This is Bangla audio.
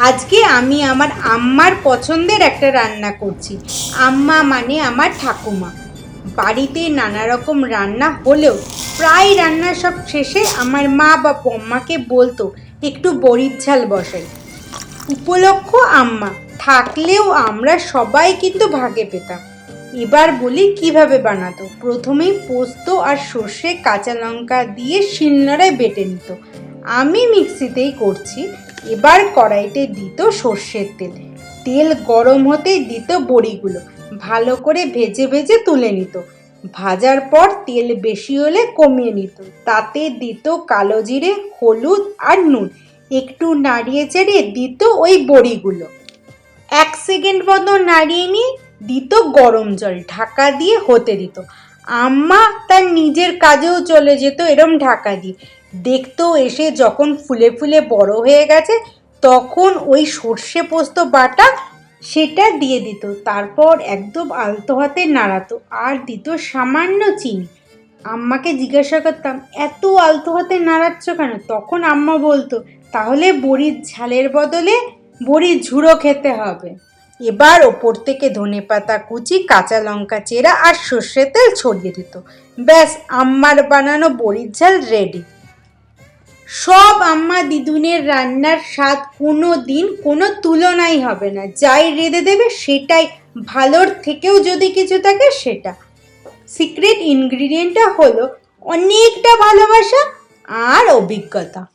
আজকে আমি আমার আম্মার পছন্দের একটা রান্না করছি। আম্মা মানে আমার ঠাকুমা। বাড়িতে নানা রকম রান্না হলেও প্রায় রান্না সব শেষে আমার মা বা পম্মাকে বলতো, একটু বড়ির ঝাল বসাই। উপলক্ষ আম্মা, থাকলেও আমরা সবাই কিন্তু ভাগে পেতাম। এবার বলি কীভাবে বানাতো? প্রথমেই পোস্ত আর সর্ষে কাঁচা লঙ্কা দিয়ে শিলনোড়ায় বেটে নিত। আমি মিক্সিতেই করছি। এবার কড়াইতে দিত সর্ষের তেল। তেল গরম হতেই দিত বড়িগুলো। ভালো করে ভেজে ভেজে তুলে নিত। ভাজার পর তেল বেশি হলে কমিয়ে নিত। তাতে দিত কালো জিরে, হলুদ আর নুন। একটু নাড়িয়ে চেড়ে দিত ওই বড়িগুলো। এক সেকেন্ড মতো নাড়িয়ে নিয়ে দিত গরম জল। ঢাকা দিয়ে হতে দিত। আম্মা তার নিজের কাজেও চলে যেত এরম ঢাকা দিয়ে। দেখতো এসে যখন ফুলে ফুলে বড় হয়ে গেছে, তখন ওই সর্ষে পোস্ত বাটা সেটা দিয়ে দিত। তারপর একদম আলতো হাতে নাড়াতো আর দিত সামান্য চিনি। আম্মাকে জিজ্ঞাসা করতাম, এত আলতো হাতে নাড়াচ্ছ কেন? তখন আম্মা বলতো, তাহলে বড়ির ঝালের বদলে বড়ির ঝুড়ো খেতে হবে। এবার ওপর থেকে ধনেপাতা কুচি, কাঁচা লঙ্কা চেরা আর সর্ষের তেল ছড়িয়ে দিত। ব্যাস, আম্মার বানানো বড়ির ঝাল রেডি সব আম্মা দিদুনের রান্নার স্বাদ কোনো দিন কোনো তুলনাই হবে না। যাই রেঁধে দেবে, সেটাই ভালোর থেকেও যদি কিছু থাকে, সেটা। সিক্রেট ইনগ্রিডিয়েন্টটা হলো অনেকটা ভালোবাসা আর অভিজ্ঞতা।